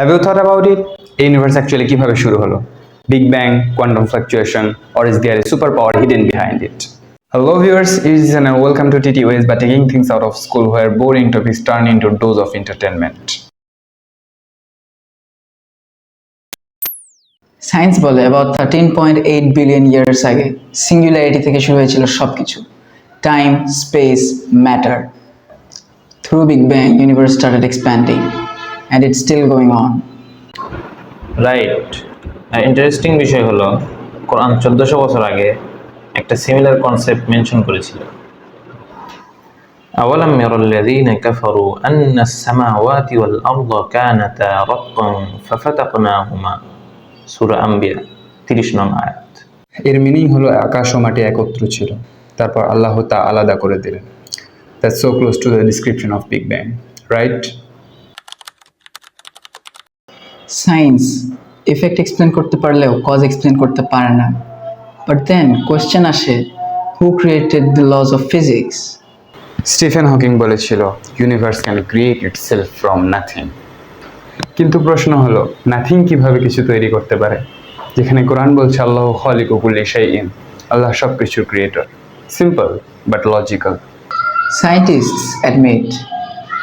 Have you thought about it এই universe actually কীভাবে শুরু হলো? Big bang quantum fluctuation or is there a superpower hidden behind it Hello viewers, it is and welcome to TT Ways by taking things out of school where boring topics turn into dose of entertainment. Science বলে about thirteen point eight billion years আগে singularity থেকে শুরু হয়েছিল সব কিছু time space matter through big bang universe started expanding and it still going on right interesting বিষয় হলো কোরআন চোদ্দশো বছর আগে একটা সিমিলার কনসেপ্ট মেনশন করেছিল أولم ير الذين كفروا أن السماوات والأرض كانتا رتقا ففتقناهما سورة أنبياء 30 নং আয়াত এর মিনিং হলো আকাশ ও মাটি একত্র ছিল তারপর আল্লাহ তা আলাদা করে দিলেন that's so close to the description of big bang right science effect explain করতে পারলেও কজ এক্সপ্লেন করতে পারে না। বাট দেন কোয়েশ্চেন আসে who created the laws of physics Stephen Hawking বলেছিল universe can create itself from nothing কিন্তু প্রশ্ন হলো নাথিং কীভাবে কিছু তৈরি করতে পারে? যেখানে কোরআন বলছে আল্লাহ খালিক কুল্লি ইন আল্লাহ সব কিছুর creator simple but logical Scientists admit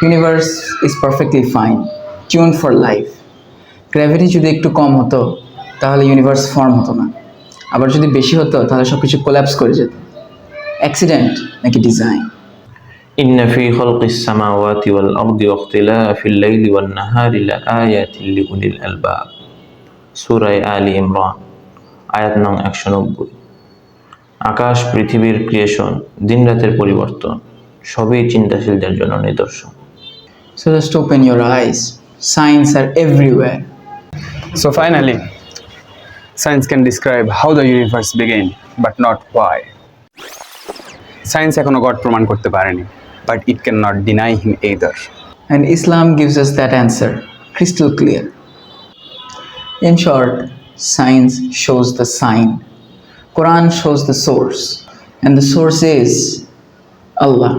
universe is perfectly fine tune for life. Gravity যদি একটু কম হতো তাহলে ইউনিভার্স ফর্ম হতো না আবার যদি বেশি হতো তাহলে সব কিছু কোল্যাপস করে যেত অ্যাক্সিডেন্ট নাকি ডিজাইন إن في خلق السماوات والأرض واختلاف الليل والنهار لآيات لأولي الألباب سورة آل ইমরান আয়াত নং একশো নব্বই আকাশ পৃথিবীর ক্রিয়েশন দিনরাতের পরিবর্তন সবই চিন্তাশীলদের জন্য নিদর্শন so just open your eyes science are everywhere So finally, science can describe how the universe began, but not why. Science এখনো গড প্রমাণ করতে পারেনি but it can not deny him either And Islam gives us that answer crystal clear. In short, science shows the sign, Quran shows the source, and the source is Allah.